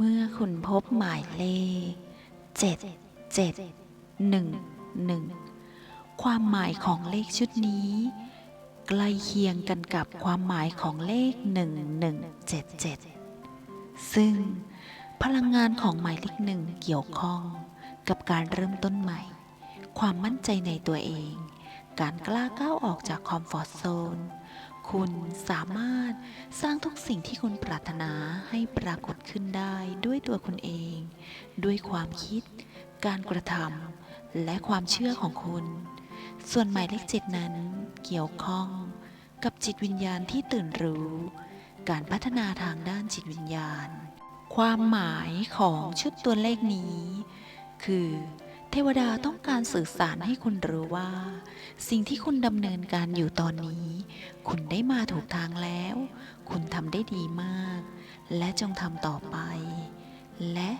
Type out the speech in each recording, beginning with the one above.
เมื่อคุณพบหมายเลข 7 7 1 1 ความหมายของเลขชุดนี้ ใกล้เคียงกันกับความหมายของเลข 1177 ซึ่งพลังงานของหมายเลขหนึ่งเกี่ยวข้องกับการเริ่มต้นใหม่ ความมั่นใจในตัวเอง การกล้าก้าวออกจากคอมฟอร์ทโซน คุณสามารถสร้างทุกสิ่งที่คุณปรารถนาให้ปรากฏขึ้นได้ด้วยตัวคุณเอง ด้วยความคิด การกระทำและความเชื่อของคุณ ส่วนหมายเลขเจ็ดนั้นเกี่ยวข้องกับจิตวิญญาณที่ตื่นรู้ การพัฒนาทางด้านจิตวิญญาณ ความหมายของชุดตัวเลขนี้ คือ เทวดาต้องการสื่อสารให้คุณรู้ว่า สิ่งที่คุณดำเนินการอยู่ตอนนี้ คุณได้มาถูกทางแล้ว คุณทำได้ดีมาก และจงทำต่อไป และ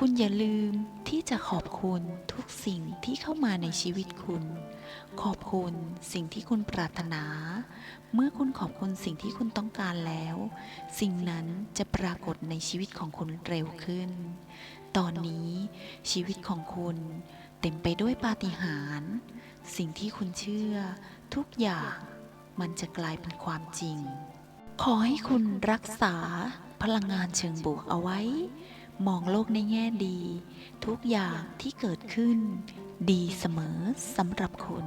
คุณอย่าลืมที่จะขอบคุณทุกสิ่งที่เข้ามาในชีวิตคุณ ขอบคุณสิ่งที่คุณปรารถนา เมื่อคุณขอบคุณสิ่งที่คุณต้องการแล้ว สิ่งนั้นจะปรากฏในชีวิตของคุณเร็วขึ้น ตอนนี้ชีวิตของคุณเต็มไปด้วยปาฏิหาริย์สิ่งที่คุณเชื่อ ทุกอย่างมันจะกลายเป็นความจริง ขอให้คุณรักษาพลังงานเชิงบวกเอาไว้ มองโลกในแง่ดี ทุกอย่างที่เกิดขึ้น ดีเสมอสำหรับคุณ